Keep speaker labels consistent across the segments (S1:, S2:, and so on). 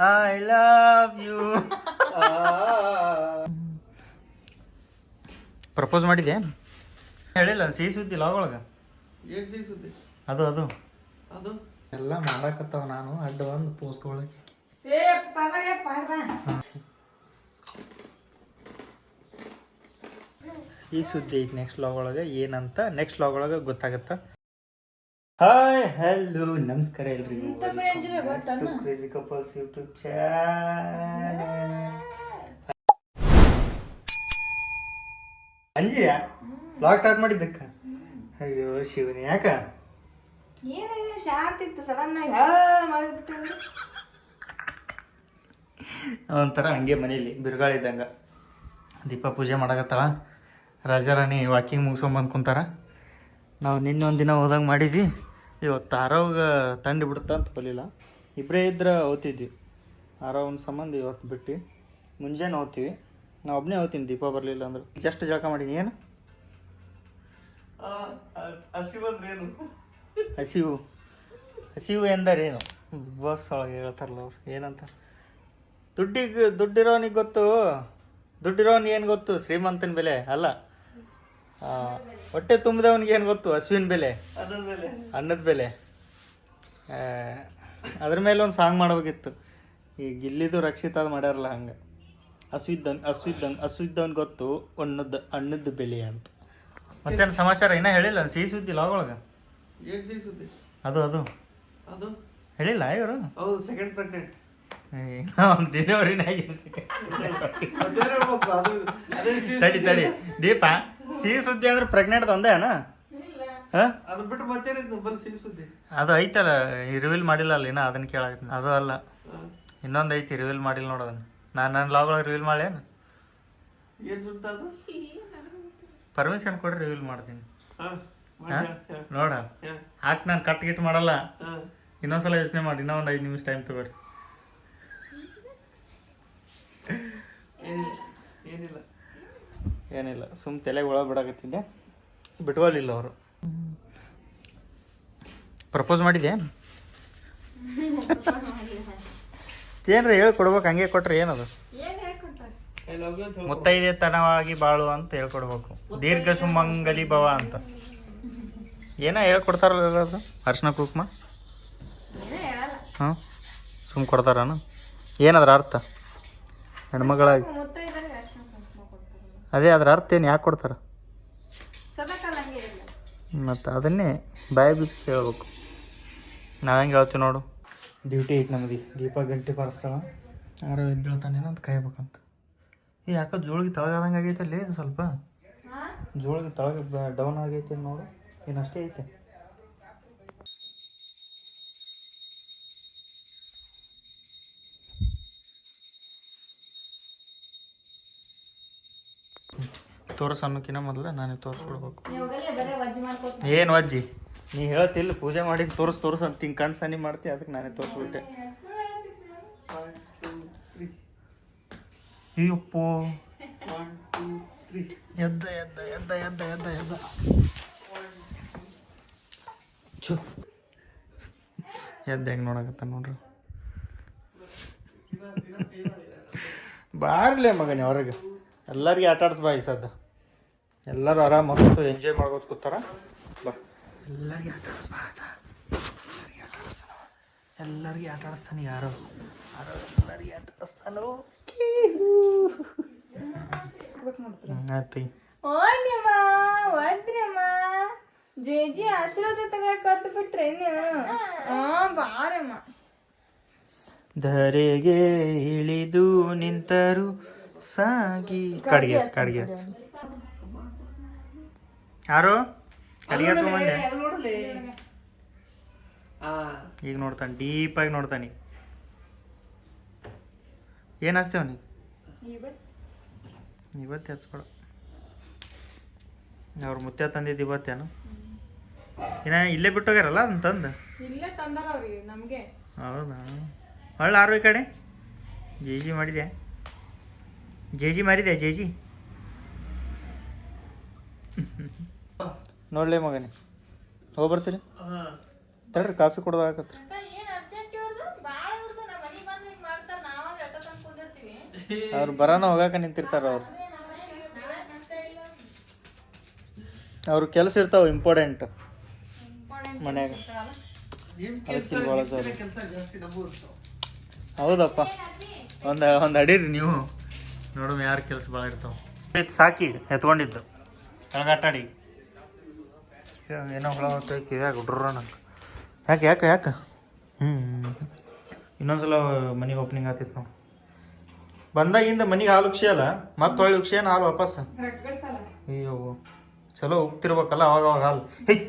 S1: I love you propose ಮಾಡಿದೆ ಹೇಳಿಲ್ಲ ಸಿಹಿ ಸುದ್ದಿ ಲಾಗ್ ಒಳಗ.
S2: ಏನ್ ಸಿಹಿ ಸುದ್ದಿ?
S1: ಅದು ಅದು.
S2: ಅದು?
S1: ಎಲ್ಲ ಮಾಡಕತ್ತವ ನಾನು ಅಡ್ಡ ಒಂದು ಪೋಸ್ಟ್ ಒಳಗೆ. ಸಿಹಿ ಸುದ್ದಿ ಐತಿ ನೆಕ್ಸ್ಟ್ ಲಾಗ್ ಒಳಗೆ ಏನಂತ? ನೆಕ್ಸ್ಟ್ ಲಾಗ್ ಒಳಗೆ ಗೊತ್ತಾಗತ್ತ? ಹಾಯ್ ಹಲೋ ನಮಸ್ಕಾರ ಎಲ್ರಿಗೂ. ಕ್ರೇಜಿ ಕಪಲ್ಸ್ ಯೂಟ್ಯೂಬ್ ಚಾನಲ್ ಅಂಜಿಯಾ ಬ್ಲಾಗ್ ಸ್ಟಾರ್ಟ್ ಮಾಡಿದ್ದಕ್ಕ? ಅಯ್ಯೋ ಶಿವನ ಯಾಕ?
S3: ಏನಿದೆ ಶಾಂತಿ ಇತ್ತು ಸಡನ್ ಮಾಡಿಬಿಟ್ಟು
S1: ಒಂಥರ ಹಂಗೆ ಮನೇಲಿ ಬಿರುಗಾಳಿ ಇದ್ದಂಗೆ. ದೀಪ ಪೂಜೆ ಮಾಡಾಕತ್ತಳ. ರಾಜಾರಾಣಿ ವಾಕಿಂಗ್ ಮುಗಿಸ್ಕೊಂಬಂದು ಕುಂತಾರ. ನಾವು ನಿನ್ನೆ ಒಂದಿನ ದಿನ ಹೋದಂಗೆ ಮಾಡಿದ್ವಿ. ಇವತ್ತು ಆರವಾಗ ತಂಡಿ ಬಿಡುತ್ತಾ ಅಂತ ಬಲಿಲ್ಲ. ಇಬ್ಬರೇ ಇದ್ರೆ ಓದ್ತಿದ್ವಿ. ಆರವನ ಸಂಬಂಧ ಇವತ್ತು ಬಿಟ್ಟು ಮುಂಜಾನೆ ಓದ್ತೀವಿ. ನಾ ಒಬ್ಬನೇ ಓದ್ತೀನಿ ದೀಪ ಬರಲಿಲ್ಲ ಅಂದ್ರೆ. ಜಸ್ಟ್ ಜಳಕ ಮಾಡೀನಿ. ಏನು?
S2: ಹಸಿ ಬಂದ್ರೇನು
S1: ಹಸಿವು ಹಸಿವು. ಎಂದರೇನು ಬಿಗ್ ಬಾಸ್ ಒಳಗೆ ಹೇಳ್ತಾರಲ್ಲ ಅವ್ರು. ಏನಂತ? ದುಡ್ಡಿಗೆ ದುಡ್ಡಿರೋನಿಗೆ ಗೊತ್ತು. ದುಡ್ಡಿರೋನ್ ಏನು ಗೊತ್ತು? ಶ್ರೀಮಂತನ ಬೆಲೆ. ಅಲ್ಲ. ಹೊಟ್ಟೆ ತುಂಬಿದವನಿಗೆ ಏನು ಗೊತ್ತು? ಹಸುವಿನ ಬೆಲೆ. ಅನ್ನದ ಬೆಲೆ. ಅದ್ರ ಮೇಲೆ ಒಂದು ಸಾಂಗ್ ಮಾಡಬೇಕಿತ್ತು. ಈಗ ಗಿಲ್ಲಿದು ರಕ್ಷಿತ ಮಾಡ್ಯಾರಲ್ಲ ಹಂಗೆ. ಹಸುವಿದ್ದನ್ ಇದ್ದವನ್ ಹಸು ಇದ್ದವನ್ ಹಸು ಇದ್ದವನ್ ಗೊತ್ತು ಅನ್ನದ ಅಣ್ಣದ ಬೆಲೆ ಅಂತ. ಮತ್ತೇನು ಸಮಾಚಾರ ಇನ್ನೂ ಹೇಳಿಲ್ಲ? ಸಿಹಿ ಸುದ್ದಿ ಲಾಗ್ ಒಳಗ?
S2: ಏನ್ ಸಿಹಿ ಸುದ್ದಿ?
S1: ಅದು ಅದು.
S2: ಅದು?
S1: ಹೇಳಿಲ್ಲ ಇವರು?
S2: ಹೌದು ಸೆಕೆಂಡ್ ಪ್ರೆಗ್ನೆಂಟ್
S1: ಡಿಲಿವರಿನಾಗಿ
S2: ಅದೇ ಅದು
S1: ತಡಿ ತಡಿ. ದೀಪ ಸಿಹಿ ಸುದ್ದಿ ಅಂದ್ರೆ ಪ್ರೆಗ್ನೆಂಟ್ ತಂದೆ ಅಣ್ಣ ಹಾ?
S2: ಅದು ಬಿಟ್ಟು ಸಿಹಿ ಸುದ್ದಿ?
S1: ಅದು ಐತಲ್ಲ ರಿವೀಲ್ ಮಾಡಿಲ್ಲ ಅಲ್ಲಿ ಇನ್ನ ಅದನ್ನ ಕೇಳಾಕತ್ತೀನಿ. ಅದು ಅಲ್ಲ. ಇನ್ನೊಂದು ಐತಿ ರಿವೀಲ್ ಮಾಡಿಲ್ಲ ನೋಡೋದನ್ನ ನಾನು ನನ್ನ ಲಾಗ್ ಒಳಗೆ ರಿವೀಲ್ ಮಾಡೇನು
S2: ಏನ್? ಅದು?
S1: ಪರ್ಮಿಷನ್ ಕೊಡ್ರಿ ರಿವೀಲ್ ಮಾಡ್ತೀನಿ. ನೋಡ. ಹಾಕ್ ನಾನು ಕಟ್ ಗಿಟ್ ಮಾಡಲ್ಲ. ಇನ್ನೊಂದ್ಸಲ ಯೋಚನೆ ಮಾಡಿ ಇನ್ನೂ ಒಂದು ಐದು ನಿಮಿಷ ಟೈಮ್ ತಗೋರಿ.
S2: ಏನಿಲ್ಲ ಏನಿಲ್ಲ.
S1: ಏನಿಲ್ಲ, ಸುಮ್ ತಲೆಗೆ ಒಳಗೆ ಬಿಡಾಕತ್ತಿದ್ದೆ. ಬಿಟ್ವಲ್ಲಿಲ್ಲ ಅವರು. ಪ್ರಪೋಸ್ ಮಾಡಿದ್ಯಾ ಏನ್ರಿ ಹೇಳಿ ಕೊಡ್ಬೇಕು, ಹಂಗೆ ಕೊಟ್ರಿ ಏನದು. ಮುತ್ತೈದೆ ತನವಾಗಿ ಬಾಳು ಅಂತ ಹೇಳ್ಕೊಡ್ಬೇಕು ದೀರ್ಘ ಸುಮಂಗಲಿ ಭವ ಅಂತ. ಏನೋ ಹೇಳ್ಕೊಡ್ತಾರಲ್ಲ ಅದು ಅರ್ಶಿನ ಕುಕ್ಮ? ಹಾಂ, ಸುಮ್ ಕೊಡ್ತಾರನ? ಏನದ್ರ ಅರ್ಥ? ಹೆಣ್ಮಗಳಾಗಿ
S3: ಮುತ್ತೈದರಿಗೆ ಅರ್ಶಿನ ಕುಂಕುಮ ಕೊಡ್ತಾರಲ್ಲ
S1: ಅದೇ ಅದ್ರ ಅರ್ಥ ಏನು ಯಾಕೆ ಕೊಡ್ತಾರೆ? ಮತ್ತು ಅದನ್ನೇ ಬಾಯಿ ಬಿಚ್ಚಿ ಹೇಳ್ಬೇಕು. ನಾವು ಹೆಂಗೆ ಹೇಳ್ತೀವಿ ನೋಡು. ಡ್ಯೂಟಿ ಐತೆ ನಮ್ದು. ದೀಪ ಗಂಟೆ ಬಾರಿಸ್ತಾಳ ಯಾರೋ ಎದ್ದೇಳ್ತಾನೇನೋ ಅಂತ ಕಾಯ್ಬೇಕಂತ. ಈ ಯಾಕೋ ಜೋಳಿಗೆ ತಳಗಾದಂಗೆ ಆಗೈತೆ ಅಲ್ಲಿ ಸ್ವಲ್ಪ? ಜೋಳಿಗೆ ತಳಗ ಡೌನ್ ಆಗೈತೆ ನೋಡು. ಏನಷ್ಟೇ ಐತೆ? ತೋರ್ಸು ಅನ್ನೋಕಿನ ಮೊದಲು ನಾನೇ ತೋರಿಸ್ಬಿಡ್ಬೇಕು ಏನು ಅಜ್ಜಿ ನೀ ಹೇಳತ್ತಿಲ್ಲ ಪೂಜೆ ಮಾಡಿ ತೋರಿಸ್ ತೋರಿಸ್ ಅಂತ ಹಿಂಗೆ ಕಣ್ ಸನಿ ಮಾಡ್ತಿ ಅದಕ್ಕೆ ನಾನೇ ತೋರಿಸ್ಬಿಟ್ಟೆ. ಅಯ್ಯಪ್ಪೋ. ಎದ್ದ ಎದ್ದ ಎದ್ದ ಎದ್ದ ಎದ್ದ ಎದ್ದ. ಚು ಎದ್ದ ಹೆಂಗೆ ನೋಡಕತ್ತ ನೋಡ್ರಿ. ಬಾರ್ಲೆ ಮಗನೇ ಅವ್ರಿಗೆ ಎಲ್ಲರಿಗೆ ಆಟ ಆಡ್ಸ್ ಬಾ ಈ ಸದ್ದ. ಎಲ್ಲರೂ ಆರಾಮ ಎಂಜಾಯ್ ಮಾಡ್ಬೋದು ಕೂತಾರ? ಬಾ. ಎಲ್ಲರಿಗೆ ಆಟ ಆಡ್ಸ್ ಬಾ ಆಟ. ಎಲ್ಲರಿಗೆ ಆಟ ಆಡಿಸ್ತಾನ ಎಲ್ಲರಿಗೆ ಆಟ ಆಡಿಸ್ತಾನೆ ಯಾರೋ? ಯಾರೋ ಎಲ್ಲರಿಗೆ ಆಟ ಆಡಿಸ್ತಾನೋ? ಆಯ್ತು
S3: ಆಶೀರ್ವಾದ ತಗೊಳಕ್ ಬಿಟ್ರೆ ಬಾರಮ್ಮ.
S1: ಧರೆಗೆ ಇಳಿದು ನಿಂತರು ಸಾಗಿ. ಕಡ್ಗೆ ಕಡ್ಗೆ. ಯಾರು? ಈಗ ನೋಡ್ತಾನೆ ಆಗಿ ನೋಡ್ತಾನೆ. ಏನು ಹಚ್ತೇವ ನೀ ಇವತ್ತು ಹಚ್ಕೊಳ ಅವ್ರ ಮುತ್ಯ ತಂದಿದ್ದು ಇವತ್ತೇನು? ಏನ ಇಲ್ಲೇ ಬಿಟ್ಟೋಗ್ಯಾರಲ್ಲ ಅದನ್ನ ತಂದು?
S3: ಇಲ್ಲೇ ತಂದಾರ ಅವ್ರಿಗೆ ನಮ್ಗೆ.
S1: ಹೌದಾ? ಹೊಳ್ಳ ಆರು ಈ ಕಡೆ. ಜೇಜಿ ಮಾಡಿದೆ ಜೇಜಿ ಮಾರಿದೆ ಜೇಜಿ? ನೋಡ್ಲೇ ಮಗನಿ. ಹೋಗಿ ಬರ್ತೀರಿ
S2: ಹಾ.
S1: ತಡ್ರಿ ಕಾಫಿ
S3: ಮಾಡ್ತಾರ.
S1: ಅವ್ರು ಬರೋಣ ಹೋಗಾಕ ನಿಂತಿರ್ತಾರ ಅವ್ರು. ಅವ್ರ. ಕೆಲಸ ಇರ್ತಾವ ಇಂಪಾರ್ಟೆಂಟ್ ಮನ್ಯಾಗ. ಹೌದಪ್ಪ. ಒಂದು ಒಂದು ಅಡೀರಿ ನೀವು. ನೋಡುವ ಯಾರು ಕೆಲಸ ಭಾಳ ಇರ್ತಾವ. ಸಾಕಿ ಎತ್ಕೊಂಡಿದ್ದು. ತಳಗಾಟಾಡಿ ಏನೋ ಹುಳ ಹೊತ್ತು ಕಿವ್ಯಾಗ ಹುಡ್ರ ನಂಗೆ ಯಾಕೆ ಯಾಕೆ ಯಾಕೆ? ಹ್ಞೂ ಇನ್ನೊಂದ್ಸಲ ಮನೆಗೆ ಓಪನಿಂಗ್ ಆಗ್ತಿತ್ತು ನಾವು ಬಂದಾಗಿಂದ ಮನೆಗೆ ಹಾಲು ಉಕ್ಷಿಯಲ್ಲ ಮತ್ತೆ ಹೊಳ್ಳಿ ಉಕ್ಷಿಯನ ಹಾಲು ವಾಪಸ್? ಅಯ್ಯೋ, ಚಲೋ ಹೋಗ್ತಿರ್ಬೇಕಲ್ಲ ಅವಾಗ ಅವಾಗ ಹಾಲು. ಹೇಯ್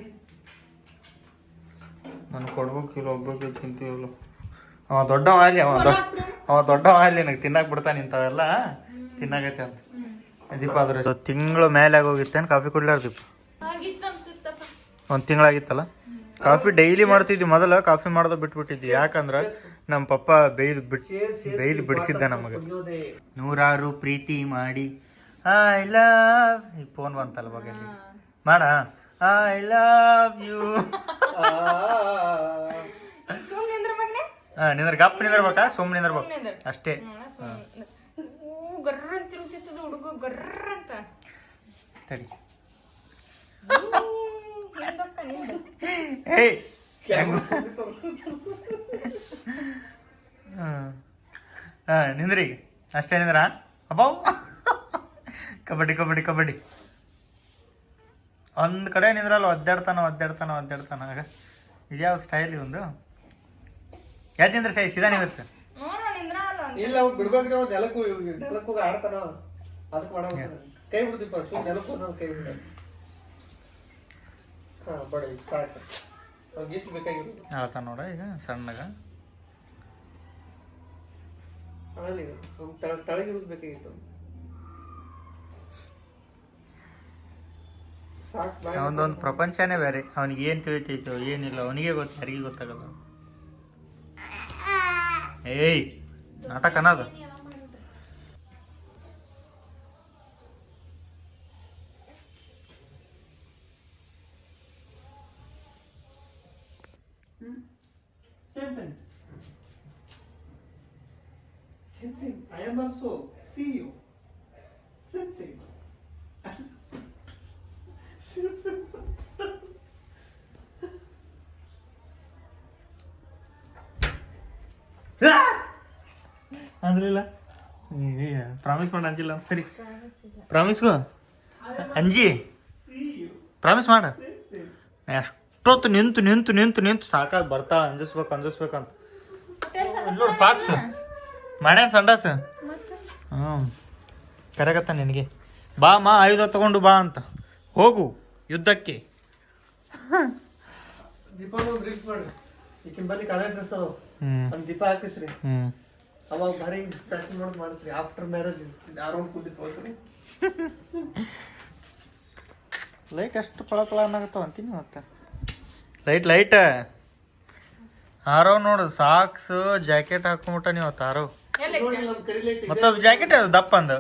S1: ನಾನು ಕೊಡ್ಬೇಕು ಇಲ್ಲ ಒಬ್ಬರಿಗೆ ತಿಂತೀವಲ್ಲ ಅವ ದೊಡ್ಡವ ಅಲ್ಲಿ ಅವ ದೊಡ್ಡ ಅವ ದೊಡ್ಡವ ಅಲ್ಲಿ ನನಗೆ ತಿನ್ನಕ್ ಬಿಡ್ತಾನೆ ಇಂಥವೆಲ್ಲ ತಿನ್ನಾಗೈತೆ ಅಂತ. ದೀಪ ಆದ್ರೆ ತಿಂಗಳು ಮೇಲೆ ಆಗೋಗಿತ್ತೇನು ಕಾಫಿ ಕುಡ್ಲಾರ ದೀಪ ಒಂದು ತಿಂಗಳಾಗಿತ್ತಲ್ಲ? ಕಾಫಿ ಡೈಲಿ ಮಾಡ್ತಿದ್ವಿ ಮೊದಲ ಕಾಫಿ ಮಾಡೋದು ಬಿಟ್ಬಿಟ್ಟಿದ್ವಿ ಯಾಕಂದ್ರೆ ನಮ್ಮ ಪಪ್ಪ ಬೇಯ್ದು ಬಿಟ್ ಬೇಯ್ದು ಬಿಡಿಸಿದ್ದ ನಮಗೆ. ನೂರಾರು ಪ್ರೀತಿ ಮಾಡಿ ಐ ಲವ್ ಈ ಫೋನ್ ಬಂತಲ್ಲ ಬಗ್ಗೆ ಮಾಡ ಐ ಲವ್ ಯು ಹಾ ನಿಂದ್ರ ಗಪ್ ನಿಂದಿರ್ಬೇಕಾ? ಸುಮ್ ನಿಂದಿರ್ಬೇಕು. ಅಷ್ಟೇ.
S3: ಗರ್ರ ಅಂತ ತಿರುಗ್ತಿತ್ತದ ಹುಡುಗ ಗರ್ರ ಅಂತ
S1: ತಡಿ ಏಯ್ ಹಾಂ. ನಿಂದ್ರಿ. ಅಷ್ಟೇ ನಿಂದ್ರ? ಅಬ್ಬಾವ್ ಕಬಡ್ಡಿ ಕಬಡ್ಡಿ ಕಬಡ್ಡಿ. ಒಂದು ಕಡೆ ನಿಂದ್ರಲ್ಲ ಒದ್ದಾಡ್ತಾನ ಒದ್ದಾಡ್ತಾನ ಒದ್ದಾಡ್ತಾನ. ಆಗ ಇದ್ಯಾವ ಸ್ಟೈಲ್ ಒಂದು ಯಾವ್ದು ನಿಂದ್ರ ಸೈ? ಸೀದಾ ನಿಂದ್ರ ಸರ್
S2: ಇಲ್ಲ ಅವ್ನು ಬಿಡ್ಬೇಕ್ರಿ ಅವ್ನು ನೆಲಕ್ಕೂ ನೆಲಕ್ಕೂ ಆಡ್ತಾನ ಅದಕ್ಕೆ ಮಾಡಬೇಕು ಕೈ ಬಿಡ್ತೀವಿ ನೆಲಕ್ಕೂ ಕೈ ಬಿಡ ಹಾ ಬಡ ಸಾಕು. ಅವ್ನಿಗೆ ಎಷ್ಟು ಬೇಕಾಗಿರೋದು?
S1: ಹೇಳ್ತಾನ ನೋಡ ಈಗ ಸಣ್ಣಗ.
S2: ಅದಲ್ಲಿ ಅವ್ನು ತಳ ತಳಗಿರೋದು ಬೇಕಾಗಿತ್ತು. Socks boy.
S1: ಅವನದೊಂದು ಪ್ರಪಂಚನೇ ಬೇರೆ. ಅವನಿಗೆ ಏನು ತಿಳಿತೈತೋ ಏನಿಲ್ಲ ಅವನಿಗೆ ಗೊತ್ತು ಯಾರಿಗೆ ಗೊತ್ತಾಗಲ್ಲ. ಏಯ್ ನಾಟಕ ಅನ್ನೋದು.
S2: Same thing. Same thing. I am also. See you. Same thing. Same thing.
S1: ಅಂದ್ರಿಲ್ಲ promise ಮಾಡ ಅಂಜಿಲ್ಲ ಅಂತ ಸರಿ ಪ್ರಾಮಿಸ್ಗು ಅಂಜಿ
S2: See you.
S1: ಪ್ರಾಮಿಸ್ ಮಾಡ
S2: Same
S1: ಎಷ್ಟೊತ್ತು ನಿಂತು ನಿಂತು ನಿಂತು ನಿಂತು ಸಾಕಾದ್ ಬರ್ತಾಳ ಅಂಜಿಸ್ಬೇಕು ಅಂಜಿಸ್ಬೇಕಂತ ನೋಡು ಸಾಕ್ಸ್. ಮಾಡ್ಯಾನ ಸಂಡಾಸ? ಹ್ಞೂ ಕರೆಗತ್ತ ನಿನಗೆ. ಬಾ ಮಾ ಆಯುಧ ತಗೊಂಡು ಬಾ ಅಂತ. ಹೋಗು ಯುದ್ಧಕ್ಕೆ.
S2: ದೀಪ ಹಾಕಿಸ್ರಿ.
S1: ಹ್ಞೂ
S2: ಅವಾಗ ಭಾರಿ ಫ್ಯಾಷನ್ ಮಾಡಿ ಮಾಡಿಸ್ರಿ ಆಫ್ಟರ್ ಮ್ಯಾರೇಜ್ ಕುದ್ದಿ ಹೋಗ್ರಿ
S1: ಲೈಟ್ ಅಷ್ಟು ಪಳ ಪಳ ಅನ್ನಕತ್ತಾವ ಅಂತೀನಿ ಮತ್ತೆ. ಲೈಟ್ ಲೈಟ್ ಆರೋ ನೋಡು ಸಾಕ್ಸ್ ಜಾಕೆಟ್ ಹಾಕೊಂಬಿಟ್ಟ ನೀವು
S2: ತಾರೋ
S1: ಮತ್ತೆ ಅದು ಜಾಕೆಟ್ ಅದು ದಪ್ಪ ಅಂದ.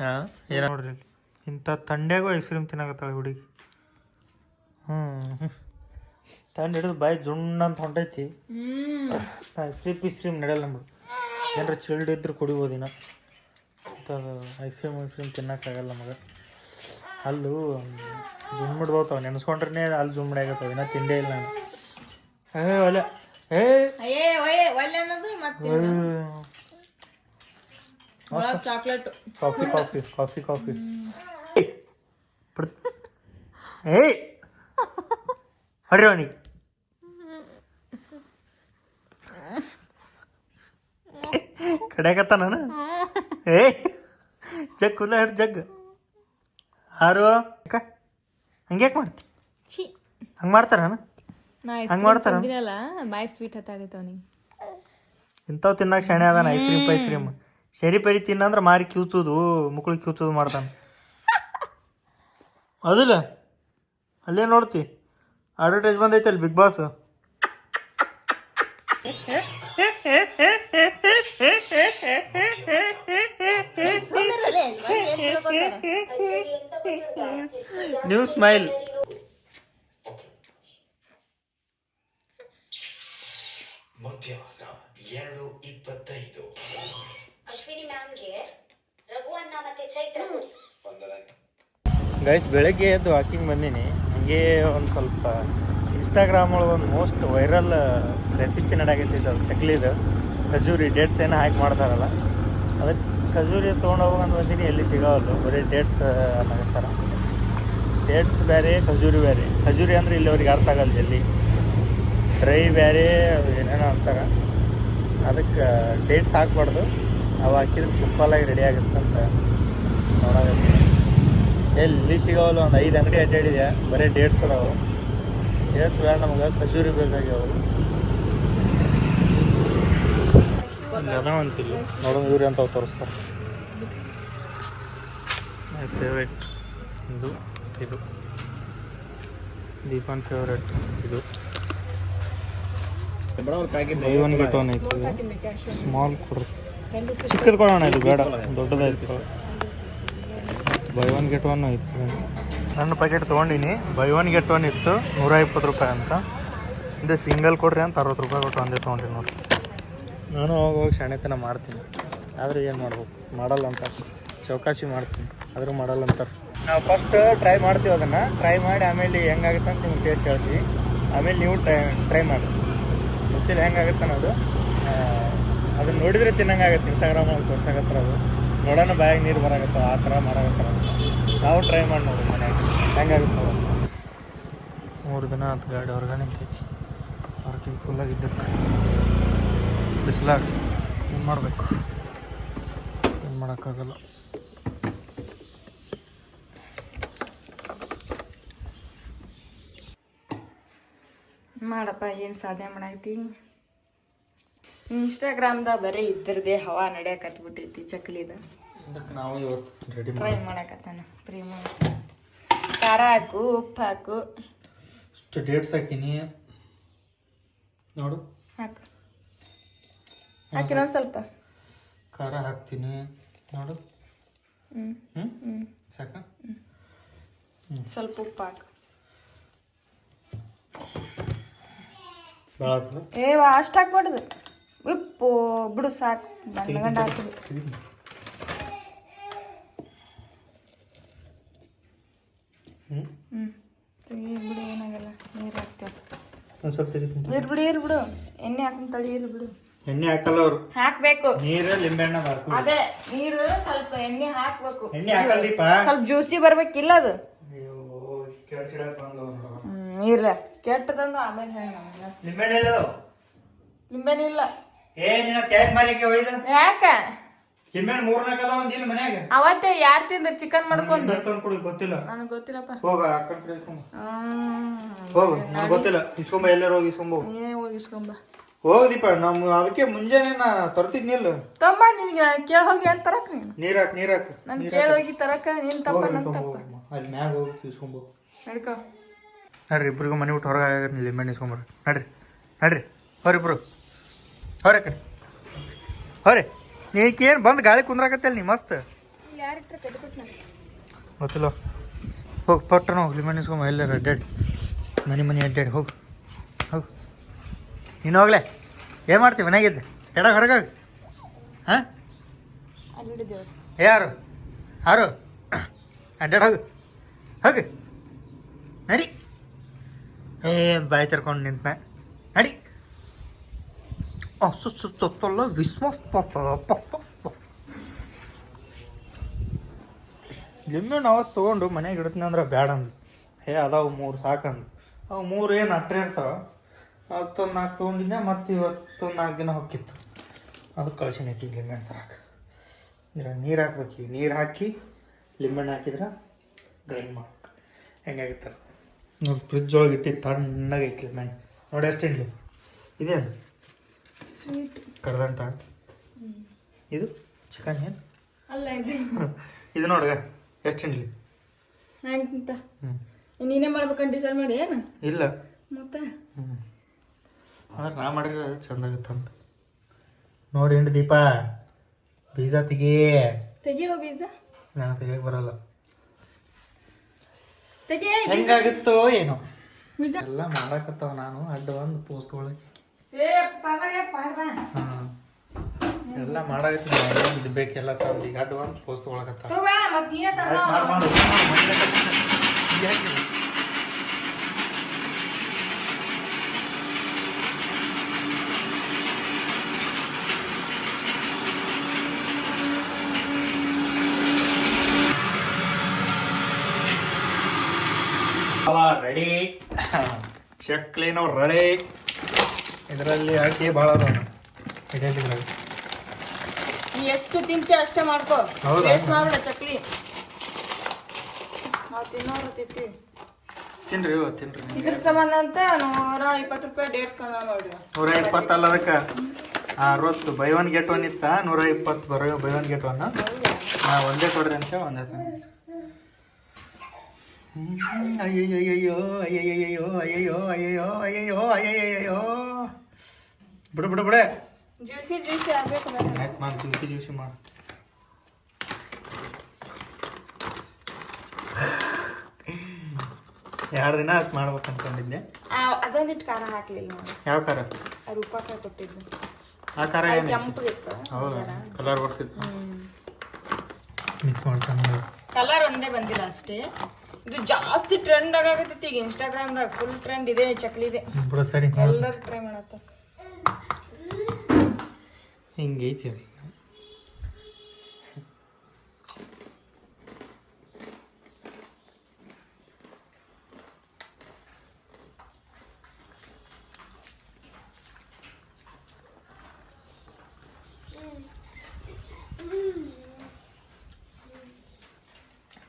S1: ಹಾ ಏನ ನೋಡ್ರಿ. ಇಂಥ ತಂಡ್ಯಾಗೂ ಐಸ್ ಕ್ರೀಮ್ ತಿನ್ನಾಕತ್ತಾಳೆ ಹುಡುಗಿ. ಹ್ಞೂ ತಂಡ ಹಿಡಿದು ಬಾಯಿ ಜುಣ್ಣ ಅಂತ ಹೊಂಟೈತಿ. ಐಸ್ ಕ್ರೀಮ್ ಪೀಸ್ ಕ್ರೀಮ್ ನಡೆಯಲ್ಲ ನಮ್ಗೆ ಏನಾರ ಚಿಲ್ಡ್ ಇದ್ರೆ ಕುಡಿಬೋದಿನ ಐಸ್ ಕ್ರೀಮ್ ಐಸ್ ಕ್ರೀಮ್ ತಿನ್ನಕ್ಕಾಗಲ್ಲ ನಮಗೆ. ಅಲ್ಲೂ ಜುಮ್ ಹಿಡ್ದೋತಾವ ನೆನೆಸ್ಕೊಂಡ್ರೆ ಅಲ್ಲಿ ಜುಮ್ ಆಗತ್ತವ ಇನ್ನ ತಿಂದೇ ಇಲ್ಲ ನಾನು. ಏ ಒಲೆ ಏ.
S3: ಅಯ್ಯೇ ಒಯ್ಯೇ ಒಲೆ ಅನ್ನೋದು ಮತ್ತೆ ಒಳಗ್ chocolate.
S1: Coffee coffee coffee coffee. ಏ. ಹೊಡ್ರಿ ಅವನಿಗೆ. ಕಡ್ಯಾಕತ್ತ ನಾನು ಏ. ಜಗ್ ಕುಲ್ಲ ಹಿಡ್ ಜಗ್. ಹಾರು ಅಕ್ಕ. ಹಂಗ್ಯಾಕೆ ಮಾಡ್ತಿ?
S3: ಛೀ.
S1: ಹಂಗೆ ಮಾಡ್ತಾರ
S3: ನಾ
S1: ಹಂಗ್ ಮಾಡ್ತಾರ?
S3: ತಿಂದಿರಲ್ಲ ಬಾಯ್ ಸ್ವೀಟ್ ಹತ್ತಾಗೈತೆ ಅವನಿಗೆ.
S1: ಇಂಥವು ತಿನ್ನಕ್ಕೆ ಶಣೆ ಅದಾನ ಐಸ್ ಕ್ರೀಮ್ ಪೈಸ್ ಕ್ರೀಮ್ ಸರಿ ಪರಿ ತಿನ್ನಂದ್ರೆ ಮಾರಿ ಕಿವುಚೋದು ಮುಕ್ಳು ಕಿವುಚೋದು ಮಾಡ್ತಾನೆ. ಅದಿಲ್ಲ ಅಲ್ಲೇ ನೋಡ್ತಿ. ಅಡ್ವರ್ಟೈಸ್ ಬಂದೈತೆ ಅಲ್ಲಿ ಬಿಗ್ ಬಾಸ್ ನ್ಯೂ ಸ್ಮೈಲ್.
S4: ಮಧ್ಯಾಹ್ನ ಎರಡು ಇಪ್ಪತ್ತೈದು.
S5: ಅಶ್ವಿನಿ
S4: ಮ್ಯಾಮ್ಗೆ ರಘುವನ್ನ ಮತ್ತೆ ಚೈತ್ರ ಕೊಡಿ.
S1: ಗೈಸ್ ಬೆಳಗ್ಗೆ ಎದ್ದು ವಾಕಿಂಗ್ ಬಂದೀನಿ. ಹಂಗೆ ಒಂದು ಸ್ವಲ್ಪ ಇನ್ಸ್ಟಾಗ್ರಾಮ್ ಒಳಗೆ ಒಂದು ಮೋಸ್ಟ್ ವೈರಲ್ ರೆಸಿಪಿ ನಡಾಗೈತಿ ಅದು ಚಕ್ಲಿದು. ಖಜೂರಿ ಡೇಟ್ಸ್ ಏನೋ ಹಾಕಿ ಮಾಡ್ತಾರಲ್ಲ. ಅದಕ್ಕೆ ಖಜೂರಿ ತೊಗೊಂಡು ಅಂತ ಬಂದೀನಿ, ಎಲ್ಲಿ ಸಿಗೋಲ್ಲ ಬರೀ ಡೇಟ್ಸ್ ಅನ್ನಕತ್ತಾರ ಡೇಟ್ಸ್ ಬೇರೆ ಖಜೂರಿ ಬೇರೆ. ಖಜೂರಿ ಅಂದ್ರೆ ಅವ್ರಿಗೆ ಅರ್ಥ ಆಗಲ್ಲ ಎಲ್ಲಿ. ಡ್ರೈ ಬೇರೆ, ಏನೇನೋ ಅಂತಾರೆ. ಅದಕ್ಕೆ ಡೇಟ್ಸ್ ಹಾಕ್ಬಾರ್ದು. ಅವು ಹಾಕಿದ್ರೆ ಸಿಂಪಲಾಗಿ ರೆಡಿ ಆಗುತ್ತೆ ಅಂತ ನೋಡೋದಕ್ಕೆ. ಎಲ್ಲಿ ಸಿಗೋವಲ್ಲ ಒಂದು ಐದು ಅಂಗಡಿ ಅಡ್ಡಾಡಿದೆ. ಬರೀ ಡೇಟ್ಸ್ ಅದಾವೆ. ಡೇಟ್ಸ್ ಬೇಡ ನಮ್ಗೆ ಖಜೂರಿ ಬೇಕಾಗ್ಯಾವ ಇಲ್ಲಿ ಅದಾವ ಅಂತಿಲ್ಲ ನೋಡೋಣ ಇವ್ರಿ ಅಂತ ತೋರಿಸ್ತಾರೆ. ಮೈ ಫೇವ್ರೆಟ್ ಇದು ಇದು. ದೀಪನ್ ಫೇವ್ರೆಟ್ ಇದು. ಗೆಟ್ ಒನ್ ಐತಿ. ಸ್ಮಾಲ್ ಕೊಡ್ರಿ ಚಿಕ್ಕದು ಕೊಡೋಣ ಇದು ಬೇಡ. ದೊಡ್ಡದಾಯ್ತು. ಬೈ ಒನ್ ಗೆಟ್ ಒನ್ ಐತಿ. ನನ್ನ ಪ್ಯಾಕೆಟ್ ತೊಗೊಂಡಿನಿ. ಬೈ ಒನ್ ಗೆಟ್ ಒನ್ ಇತ್ತು. ನೂರ ಇಪ್ಪತ್ತು ರೂಪಾಯಿ ಅಂತ. ಇದು ಸಿಂಗಲ್ ಕೊಡ್ರಿ ಅಂತ ಅರವತ್ತು ರೂಪಾಯಿ ಕೊಟ್ಟು ಒಂದೇ ತೊಗೊಂಡಿನಿ ನೋಡಿ. ನಾನು ಅವಾಗ ಹೋಗಿ ಶಾಣೆತನ ಮಾಡ್ತೀನಿ. ಆದ್ರೆ ಏನು ಮಾಡ್ಬೇಕು? ಮಾಡಲ್ಲ ಅಂತ ಚೌಕಾಸಿ ಮಾಡ್ತೀನಿ. ಆದರೂ ಮಾಡಲ್ಲ ಅಂತಾರೆ ನಾವು ಫಸ್ಟ್ ಟ್ರೈ ಮಾಡ್ತೀವಿ ಅದನ್ನು. ಟ್ರೈ ಮಾಡಿ ಆಮೇಲೆ ಹೆಂಗಾಗುತ್ತೆ ಅಂತ ನಿಮ್ಗೆ ಟೇಸ್ಟ್ ಹೇಳ್ತೀವಿ ಆಮೇಲೆ ನೀವು ಟ್ರೈ ಟ್ರೈ ಮಾಡಿ. ಗೊತ್ತಿಲ್ಲ ಹೆಂಗಾಗುತ್ತೆ ಅನ್ನೋದು. ಅದನ್ನು ನೋಡಿದರೆ ತಿನ್ನಂಗಾಗತ್ತೆ. ಇನ್ಸ್ಟಾಗ್ರಾಮ್ ಅಲ್ಲಿ ತೋರ್ಸಾಕತ್ತಾರ ಅದು. ನೋಡೋಣ ಬಾಯಾಗ ನೀರು ಬರಾಕತ್ತಾವ ಆ ಥರ ಮಾಡಾಕತ್ತಾರ ನಾವು ಟ್ರೈ ಮಾಡಿ ನೋಡಿ ಮನೆಯಾಗ. ಹೆಂಗಾಗುತ್ತೆ ಮೂರು ದಿನ ಆತು ಗಾಡಿ ಹೊರಗಡೆ ನಿಂತೈತಿ. ಪಾರ್ಕಿಂಗ್ ಫುಲ್ಲಾಗಿದ್ದಕ್ಕೆ ಬಿಸಿಲಾಗ ಏನು ಮಾಡಬೇಕು? ಏನು ಮಾಡೋಕ್ಕಾಗಲ್ಲ.
S3: ಮಾಡಪ್ಪ ಏನು ಸಾಧನೆ ಮಾಡೈತಿ ಇನ್ಸ್ಟಾಗ್ರಾಮ್ದಾಗ ಬರೀ ಇದ್ರದೇ ಹವಾ ನಡೆಯಕತ್ಬಿಟ್ಟೈತಿ ಚಕ್ಲಿದ.
S1: ನಾವು ಇವತ್ತು
S3: ಟ್ರೈ ಮಾಡಕತ್ತಾನ ಪ್ರೇಮ ಖಾರ ಹಾಕು ಉಪ್ಪು ಹಾಕು.
S1: ಡೇಟ್ಸ್ ಹಾಕಿನಿ. ನೋಡು.
S3: ಹಾಕು. ಹಾಕಿನ ಸ್ವಲ್ಪ.
S1: ಖಾರ ಹಾಕ್ತೀನಿ. ನೋಡು.
S3: ಹ್ಞೂ
S1: ಸಾಕ?
S3: ಸ್ವಲ್ಪ ಉಪ್ಪು ಹಾಕು ಏ ಅಷ್ಟು ಹಾಕ್ಬಾರ್ದು. ಉಪ್ಪು ಬಿಡು ಸಾಕು. ಗಂಡ ಗಂಡ ಹಾಕಿದ್ರು
S1: ಹ್ಞೂ
S3: ಬಿಡು ಏನಾಗಲ್ಲ. ನೀರು ಹಾಕ್ತೇವೆ. ಇರ್ ಬಿಡು ಇರ್ ಬಿಡು. ಎಣ್ಣೆ ಹಾಕೊಂಡು ತಳಿ ಇರ್ ಬಿಡು.
S1: ಎಣ್ಣೆ ಹಾಕಲ್ಲ ಅವ್ರು.
S3: ಹಾಕ್ಬೇಕು.
S1: ನೀರು ಲಿಂಬೆಣ್ಣೆ ಮಾರ್ಕೊ
S3: ಅದೇ ನೀರು ಸ್ವಲ್ಪ ಎಣ್ಣೆ ಹಾಕ್ಬೇಕು.
S1: ಎಣ್ಣೆ ಹಾಕಲ್ದೀಪ
S3: ಸ್ವಲ್ಪ ಜ್ಯೂಸಿ ಬರ್ಬೇಕಿಲ್ಲ ಅದು.
S1: ಕೆಡ್ಸಿಡಕ್
S3: ಹ್ಮ್ ಇಲ್ಲ ಕೆಟ್ಟದಂದ್ರೆ ಆಮೇಲೆ ಹೇಳ
S1: ಲಿಂಬೆಹಣ್ಣು ಎಲ್ಲದವು
S3: ಇಲ್ಲ.
S1: ಏ ನಿನ್ನ ಟ್ಯಾಗ್ ಮಾರಿಕೆ ಒಯ್ದ.
S3: ಯಾಕ?
S1: ಲಿಂಬೆಣ್ಣೆ ಮೂರ್ನಾಲ್ಕು ಅದಾವ ಒಂದಿಲ್ಲ ಮನ್ಯಾಗ.
S3: ಅವತ್ತೆ ಯಾರ್ ತಿಂದ್ರ ಚಿಕನ್ ಮಾಡ್ಕೊಂಡು?
S1: ತಂದ್ಕೊಡಿ ಗೊತ್ತಿಲ್ಲ.
S3: ನನಗೆ ಗೊತ್ತಿಲ್ಲಪ್ಪ.
S1: ಹೋಗ ಅಕ್ಕನ ಕಡೆ ಇಸ್ಕೊಂಬ ಹೋಗು. ನನಗೆ ಗೊತ್ತಿಲ್ಲ. ಇಸ್ಕೊಂಬ ಎಲ್ಲರೂ ಹೋಗಿ ಇಸ್ಕೊಂಬ.
S3: ನೀನೇ ಹೋಗಿಸ್ಕೊಂಬ
S1: ಹೋಗ್ ದೀಪ ನಮ್ಮ ಅದಕ್ಕೆ ಮುಂಜಾನೆ ತರ್ತಿದ್ನಿಲ್ಲ
S3: ತಮ್ಮ ನಿನ್ಗೆ ಕೇಳ ಹೋಗಿ ಅಂತ ತರಕ್ ನೀನು?
S1: ನೀರ್ ಹಾಕ್ ನೀರ್ ಹಾಕ್
S3: ನನ್ ಕೇಳ ಹೋಗಿ ತರಕ ನೀನ್ ತಪ್ಪ
S1: ಹೋಗ್
S3: ನನ್
S1: ಇಸ್ಕೊಂಬ
S3: ತಪ್ಪ.
S1: ಹೋಗಮ್ಮ. ಅಲ್ಲಿ ಮ್ಯಾಗ ಹೋಗಿ ತಿಳ್ಸ್ಕೊಂಬೋ
S3: ನಡ್ಕೋ.
S1: ನಡ್ರಿ ಇಬ್ರಿಗೂ ಮನೆ ಬಿಟ್ಟು ಹೊರಗೆ ಆಗತ್ತೆ ಲಿಂಬೆಹಣ್ಣು ಇಸ್ಕೊಂಬರ್ರಿ ನಡ್ರಿ ನಡ್ರಿ ಹೊರಿಬ್ರು ಹೊರ ಕಡೆ ಹೊರೆ. ನೀಕೇನು ಬಂದು ಗಾಳಿ ಕುಂದ್ರಾಕತ್ತಲ್ಲ ನೀ ಮಸ್ತ್. ಗೊತ್ತಿಲ್ಲ. ಹೋಗಿ ಪಟ್ಟಣ ಹೋಗಿ ಲಿಂಬೆಹಣ್ಣು ಇಸ್ಕೊಂಬ ಎಲ್ಲಾರ ಅಡ್ಡಾಡಿ ಮನೆ ಮನೆ ಅಡ್ಡಾಡಿ ಹೋಗು. ನೀನು ಹೋಗ್ಲೆ. ಏನು ಮಾಡ್ತೀವಿ ಮನೆಗಿದ್ದೆ. ಎಡ ಹೊರಗ ಹಾಂ? ಯಾರು ಯಾರು ಅಡ್ಡಾಡ ಹೋಗು. ಹೋಗು. ನಡಿ. ಏ ಬಾಯಿ ತರ್ಕೊಂಡು ನಿಂತ ನಡಿ. ಅಸು ಸುತ್ತಲ್ಲ ವಿಶ್ವಾಸ ಪಸ್ ಪಸ್ ಪಸ್ ಪಸ್ ಲಿಂಬೆಹಣ್ಣು ಅವತ್ತು ತೊಗೊಂಡು ಮನೆಗೆ ಇಡ್ತೀನಿ ಅಂದ್ರೆ ಬೇಡ ಅಂದು ಏ, ಅದಾವು ಮೂರು ಸಾಕಂದು. ಅವು ಮೂರು ಏನು ಅಟ್ರೆ ಅವತ್ತೊಂದು ನಾಲ್ಕು ತೊಗೊಂಡಿದ್ದೆ ಮತ್ತು ಇವತ್ತೊಂದು ನಾಲ್ಕು ದಿನ ಹೊಕ್ಕಿತ್ತು. ಅದಕ್ಕೆ ಕಳ್ಸಿನಿ ಹಾಕಿ ಲಿಂಬೆಹಣ್ಣು ತರಕ್ಕೆ ಇದ್ರಾಗ ನೀರು ಹಾಕ್ಬೇಕು ಈಗ ನೀರು ಹಾಕಿ ಲಿಂಬೆಹಣ್ಣು ಹಾಕಿದ್ರೆ ಗ್ರೈಂಡ್ ಮಾಡ್ಬೇಕು. ಹೆಂಗಾಗುತ್ತೆ ನೋಡಿ ಫ್ರಿಜ್ ಒಳಗೆ ಇಟ್ಟಿದ್ದು ತಣ್ಣಗೈತಿ ಲಿಂಬೆಹಣ್ಣು ನೋಡಿ ಎಷ್ಟು ಇಡ್ಲಿ ಇದೇನು?
S3: ಸ್ವೀಟ್
S1: ಕರ್ದಂಟ? ಇದು ಚಿಕನ್ ಏನು?
S3: ಅಲ್ಲ ಇದು.
S1: ನೋಡಿದೆ ನೋಡ್ಗ. ಎಷ್ಟು ಇಡ್ಲಿ ಹ್ಞೂ
S3: ನೀನೇ ಮಾಡ್ಬೇಕಂತ ಡಿಸೈಡ್ ಮಾಡಿ ಏನು?
S1: ಇಲ್ಲ.
S3: ಮತ್ತೆ?
S1: ಹ್ಞೂ ಆದ್ರೆ ನಾ ಮಾಡಿದ್ರೆ ಅದು ಚಂದ ಆಗುತ್ತಂತ ನೋಡಿ ಹಿಂಡು ದೀಪ ಬೀಜ ತೆಗಿ.
S3: ತೆಗಿಯೋ ಬೀಜ?
S1: ನಾನು ತೆಗಿಯಕ್ಕೆ ಬರಲ್ಲ.
S3: ತೆಗಿ
S1: ಹೆಂಗಾಗುತ್ತೋ ಏನೋ.
S3: ಬೀಜ.
S1: ಎಲ್ಲ ಮಾಡಾಕತ್ತಾವ ನಾನು ಅಡ್ಡ ಒಂದು ಪೋಸ್ಟ್ ಒಳಗೆ. ಎಲ್ಲ ಮಾಡಾಗೈತಿ ಇದು ಬೇಕೆಲ್ಲ ತಂದು ಈಗ ಒಂದು ಪೋಸ್ಟ್
S3: ಒಳಗತ್ತ.
S1: ಮಾಡು ಮಾಡು. ಮಾಡು. ರೆಡಿ. ಚಕ್ಲಿನೋ ರೆಡಿ ಇದರಲ್ಲಿ ಅಡಿಕೆ ಭಾಳ
S3: ನೀ ಎಷ್ಟು ತಿಂತಿ ಅಷ್ಟೇ ಮಾಡ್ಕೋ.
S1: ಹೌದಾ?
S3: ವೇಸ್ಟ್ ಮಾಡ್ಬೇಡ ಚಕ್ಲಿ. ನಾವು ತಿನ್ನೋರು ತಿಂತೀವಿ
S1: ತಿನ್ರಿ ಇವ ತಿನ್ರಿ
S3: ಇದ್ರ ಸಂಬಂಧ ಅಂತ ನೂರ ಇಪ್ಪತ್ತು ರೂಪಾಯಿ ಡೇಟ್ಸ್ಕೊಂಡ ನೋಡ್ರಿ
S1: ನೂರ ಇಪ್ಪತ್ತಲ್ಲ ಅದಕ್ಕೆ? ಅರವತ್ತು. ಬೈ ಒನ್ ಗೆಟ್ ಒನ್ ಇತ್ತ? ನೂರ ಇಪ್ಪತ್ತು ಬರೋ ಬೈ ಒನ್ ಗೆಟ್ ಒನ್ ಒಂದೇ ಕೊಡ್ರಿ ಅಂತೇಳಿ ಒಂದೇ ತಂದೆ. ಅಯ್ಯಯ್ಯೋ ಅಯ್ಯಯ್ಯೋ ಅಯ್ಯಯ್ಯೋ ಬಿಡು ಬಿಡು ಬಿಡೆ
S3: ಜ್ಯೂಸಿ ಜ್ಯೂಸಿ ಆಗಬೇಕು.
S1: ಆಯ್ತು ಮಾಡಿ ಜ್ಯೂಸಿ ಜ್ಯೂಸಿ ಮಾಡಿ ಎರಡು ದಿನ ಅದು ಮಾಡ್ಬೇಕು ಅನ್ಕೊಂಡಿದ್ದೆ.
S3: ಅದೊಂದಿಟ್ಟು ಖಾರ ಹಾಕ್ಲಿಲ್ಲ ನೋಡಿ.
S1: ಯಾವ ಖಾರ?
S3: ರೂಪಾಯಿ ಕೊಟ್ಟಿದ್ದೆ
S1: ಆ ಖಾರ ಏನು
S3: ಕೆಂಪಗಿತ್ತು
S1: ಹೌದಾ? ಕಲರ್ ಬರ್ತಿತ್ತು? ಮಿಕ್ಸ್ ಮಾಡ್ಕೊಂಡು
S3: ಕಲರ್ ಒಂದೇ ಬಂದಿಲ್ಲ ಅಷ್ಟೇ. ಇದು ಜಾಸ್ತಿ ಟ್ರೆಂಡ್ ಆಗಾಕತ್ತೈತಿ ಈಗ ಇನ್ಸ್ಟಾಗ್ರಾಮ್ದಾಗ ಫುಲ್ ಟ್ರೆಂಡ್ ಇದೆ ಚಕ್ಲಿದೆ
S1: ಬಿಡು ಸರಿ
S3: ಎಲ್ಲರೂ ಟ್ರೈ ಮಾಡತ್ತ.
S1: ಹಿಂಗೆ ಐತಿ ಅದು.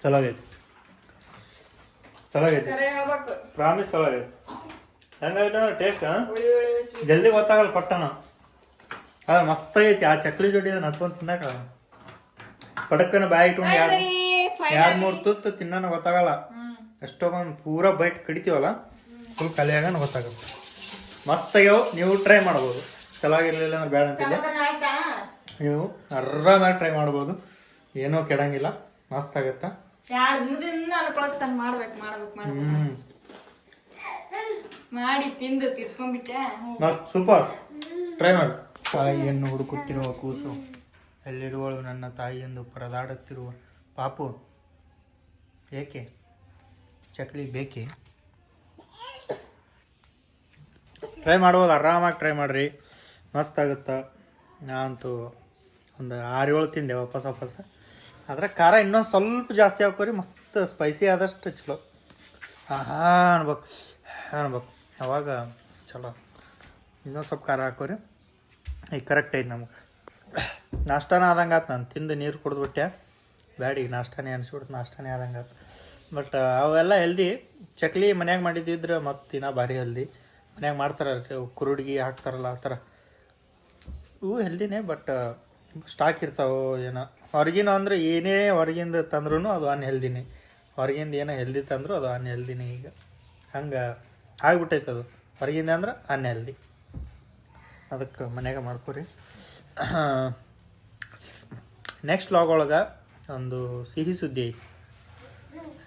S1: ಚಲೋ ಆಗೈತಿ. ಚಲೋ ಆಗೈತಿ
S3: ಕರೆ ಹೇಳ್ಬೇಕು
S1: ಪ್ರಾಮಿಸ್ ಚಲೋ ಆಗೈತಿ ಟೇಸ್ಟ್ ಹಾಂ
S3: ಹುಳಿ ಹುಳಿ sweet.
S1: ಜಲ್ದಿ ಗೊತ್ತಾಗಲ್ಲ ಪಟ್ಟಣ. ಆದ್ರೆ ಮಸ್ತ್ ಐತಿ. ಆ ಚಕ್ಲಿ ಜೋಡಿ ಅದನ್ನ ಹಚ್ಕೊಂಡ್ ತಿನ್ನಕ. ಪಟಕ್ಕನ ಬಾಯಿ ಇಟ್ಕೊಂಡು ಎರಡು
S3: Finally, finally.
S1: ಎರಡು ಮೂರು ತುತ್ತು ತಿನ್ನೋಣ ಗೊತ್ತಾಗಲ್ಲ. ಎಷ್ಟೊಂದು ಪೂರ ಬೈಟ್ ಕಡಿತೀವಲ್ಲ ಫುಲ್ ಕಲಿಯಾಗನ ಗೊತ್ತಾಗುತ್ತೆ. ಮಸ್ತ್ ಆಗ್ಯಾವ. ನೀವು ಟ್ರೈ ಮಾಡ್ಬೋದು. ಚೆನ್ನಾಗಿರ್ಲಿಲ್ಲ ಅಂದ್ರೆ ಬೇಡ ಅಂತಿಲ್ಲ.
S3: ಸಮಾಧಾನ ಆಯ್ತಾ?
S1: ನೀವು ಆರಾಮಾಗಿ ಟ್ರೈ ಮಾಡ್ಬೋದು. ಏನೂ ಕೆಡಂಗಿಲ್ಲ. ಮಸ್ತ್ ಆಗತ್ತಾ?
S3: ಎರಡು ದಿನದಿಂದ ಅನ್ಕೊಳಕ್ ಮಾಡ್ಬೇಕು ಮಾಡ್ಬೇಕು ಮಾಡ್ಬೇಕು.
S1: ಹ್ಮ್.
S3: ಮಾಡಿ ತಿಂದು ತಿರ್ಸ್ಕೊಂಡ್ಬಿಟ್ಟೆ.
S1: ಸೂಪರ್. ಟ್ರೈ ಮಾಡಿ. ತಾಯಿಯನ್ನು ಹುಡುಕುತ್ತಿರುವ ಕೂಸು. ಎಲ್ಲಿರುವಳು ನನ್ನ ತಾಯಿಯೆಂದು ಪರದಾಡುತ್ತಿರುವ ಪಾಪು. ಏಕೆ? ಚಕ್ಲಿ ಬೇಕೆ? ಟ್ರೈ ಮಾಡ್ಬೋದು ಆರಾಮಾಗಿ ಟ್ರೈ ಮಾಡಿರಿ. ಮಸ್ತ್ ಆಗುತ್ತಾ ನಾನಂತೂ ಒಂದು ಆರು ಏಳು ತಿಂದೆ ವಾಪಸ್ ವಾಪಸ್. ಅದ್ರ ಖಾರ ಇನ್ನೊಂದು ಸ್ವಲ್ಪ ಜಾಸ್ತಿ ಹಾಕೋರಿ, ಮಸ್ತ್ ಸ್ಪೈಸಿ ಆದಷ್ಟು ಚಲೋ. ಆಹಾ, ಅನ್ಬೇಕು. ಅನ್ಬೇಕು. ಅವಾಗ ಚಲೋ. ಇನ್ನೊಂದು ಸ್ವಲ್ಪ ಖಾರ ಹಾಕೋರಿ. ಈಗ ಕರೆಕ್ಟ್ ಐತೆ ನಮ್ಗೆ. ನಾಷ್ಟಾನ ಆದಂಗೆ ಆತು, ನಾನು ತಿಂದು ನೀರು ಕುಡಿದ್ಬಿಟ್ಟೆ ಬ್ಯಾಡ ಈಗ ನಾಷ್ಟಾನೇ ಅನಿಸ್ಬಿಡ್ತು, ನಾಷ್ಟಾನೇ ಆದಂಗೆ ಆತು. ಬಟ್ ಅವೆಲ್ಲ ಹೆಲ್ದಿ. ಚಕ್ಲಿ ಮನ್ಯಾಗ ಮಾಡಿದ್ದಿದ್ರೆ ಮತ್ತು ಇನ್ನೂ ಭಾರಿ ಹೆಲ್ದಿ. ಮನ್ಯಾಗ ಮಾಡ್ತಾರಲ್ರಿ ಅವು ಕುರುಡ್ಗಿ ಹಾಕ್ತಾರಲ್ಲ ಆ ಥರ. ಇವು ಹೆಲ್ದಿನೇ, ಬಟ್ ಸ್ಟಾಕ್ ಇರ್ತಾವೋ ಏನೋ. ಹೊರಗಿನ ಅಂದ್ರೆ ಏನೇ ಹೊರಗಿಂದ ತಂದ್ರೂ ಅದು ಅನ್ಹೆಲ್ದಿನೇ ಹೊರಗಿಂದ ಏನೋ ಹೆಲ್ದಿ ತಂದರೂ ಅದು ಅನ್ಹೆಲ್ದಿನೇ ಈಗ. ಹಂಗೆ ಆಗ್ಬಿಟ್ಟೈತೆ ಅದು. ಹೊರಗಿಂದ ಅಂದ್ರೆ ಅನ್ಹೆಲ್ದಿ ಅದಕ್ಕೆ ಮನ್ಯಾಗ ಮಾಡ್ಕೊರಿ. ನೆಕ್ಸ್ಟ್ ಲಾಗ್ ಒಳಗೆ ಒಂದು ಸಿಹಿ ಸುದ್ದಿ ಐತಿ.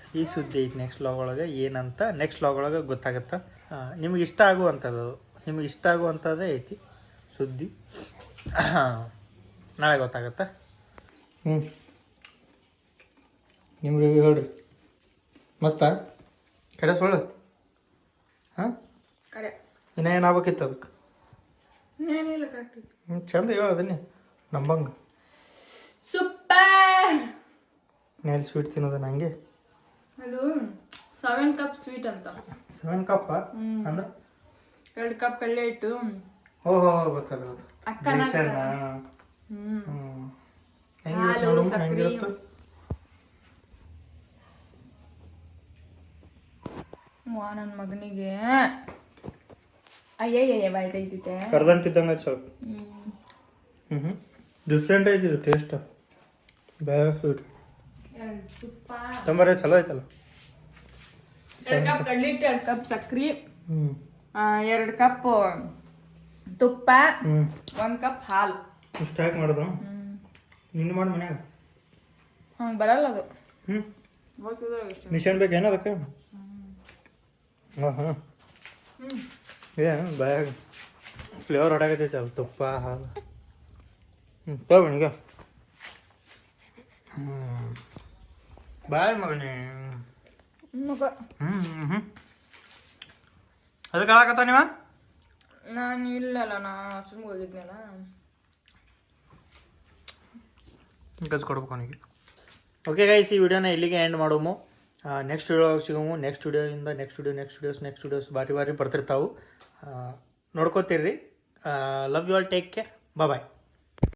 S1: ಸಿಹಿ ಸುದ್ದಿ ಐತಿ ನೆಕ್ಸ್ಟ್ ಲಾಗ್ ಒಳಗೆ ಏನಂತ ನೆಕ್ಸ್ಟ್ ಲಾಗ್ ಒಳಗೆ ಗೊತ್ತಾಗತ್ತೆ. ನಿಮಗೆ ಇಷ್ಟ ಆಗುವಂಥದ್ದು ನಿಮಗೆ ಇಷ್ಟ ಆಗುವಂಥದ್ದೇ ಐತಿ ಸುದ್ದಿ. ನಾಳೆ ಗೊತ್ತಾಗತ್ತೆ. ಹ್ಞೂ ನಿಮ್ಮ ರಿವ್ಯೂ ಹೇಳ್ರಿ. ಮಸ್ತಾ? ಕರೆ ಸುಳ್ಳು? ಹಾಂ?
S3: ಕರೆ.
S1: ಇನ್ನೂ ಏನಾಗ್ಬೇಕಿತ್ತು ಅದಕ್ಕೆ?
S3: ಏನಿಲ್ಲ ಕರೆಕ್ಟ್
S1: ಹ್ಞೂ ಚಂದ ಹೇಳು ಅದನ್ನೇ. ನಂಬಂಗೆ.
S3: ಸೂಪರ್!
S1: ಮೇಲೆ ಸ್ವೀಟ್ ತಿನ್ನೋದು ನಂಗೆ.
S3: ಅದು ಸೆವೆನ್ ಕಪ್ ಸ್ವೀಟ್ ಅಂತ.
S1: ಸೆವೆನ್ ಕಪ್ ಅಂದ್ರೆ?
S3: ಎರಡು ಕಪ್ ಕಳ್ಳೆ ಇಟ್ಟು
S1: ಓಹೋ ಹೋ ಹೋ ಗೊತ್ತದ
S3: ಅಕ್ಕನ ವಾ ನನ್ನ ಮಗನಿಗೆ. ಅಯ್ಯಯ್ಯ ಬಾಯ್ ತೆಗ್ದಿದ್ದೆ
S1: ಕರ್ದಂಟಿದ್ದಂಗೆ ಸ್ವಲ್ಪ.
S3: ಹ್ಮ್.
S1: ಹ್ಞೂ ಡಿಫ್ರೆಂಟ್ ಐತಿ ಇದು ಟೇಸ್ಟ್. ಬೇರೆ ಸ್ವೀಟ್ ತಂಬರೇ ಚಲೋ ಐತಲ್ಲ
S3: ಎರಡು ಕಪ್ ಕಡ್ಲಿ ಹಿಟ್ಟು ಎರಡು ಕಪ್ ಸಕ್ರೆ. ಎರಡು ಕಪ್ ತುಪ್ಪ. ಒಂದು ಕಪ್ ಹಾಲು.
S1: ಇಷ್ಟು ಯಾಕೆ ಮಾಡೋದು? ನಿನ್ನ ಮಾಡಿ ಮನ್ಯಾಗ.
S3: ಹ್ಞೂ ಬರಲ್ಲ ಅದು.
S1: ಹ್ಞೂ ಮಿಷನ್ ಬೇಕೇನು ಅದಕ್ಕೆ? ಹಾಂ ಹಾಂ ಏನು ಬಾಯಾಗ? ಫ್ಲೇವರ್ ಹೊಡಾಕತೈತೆ ಅದು ತುಪ್ಪ ಹಾಲು. ಹ್ಞೂ ಹ್ಞೂ ಬಾಯ್ ಮಗನೇ.
S3: ಮಗ
S1: ಹ್ಞೂ ಹ್ಞೂ ಹ್ಞೂ ಅದಕ್ಕೆ ಹೇಳಕತ್ತ ನೀವ?
S3: ನಾನು ಇಲ್ಲಲ್ಲ ನಾ ಸುಮ್ಮನೆ ಹೋಗಿದ್ನಲ್ಲ.
S1: ಗಜ್ ಕೊಡ್ಬೇಕು ಅವನಿಗೆ. ಓಕೆ ಗೈಸ್ ಈ ವಿಡಿಯೋನ ಇಲ್ಲಿಗೆ ಎಂಡ್ ಮಾಡೋಮು. ನೆಕ್ಸ್ಟ್ ವಿಡಿಯೋ ಸಿಗೋಮು. Next ವಿಡಿಯೋಯಿಂದ next video next videos next videos ಬಾರಿ ಬಾರಿ ಬರ್ತಿರ್ತಾವೆ. ನೋಡ್ಕೋತೀರಿ love you all take care bye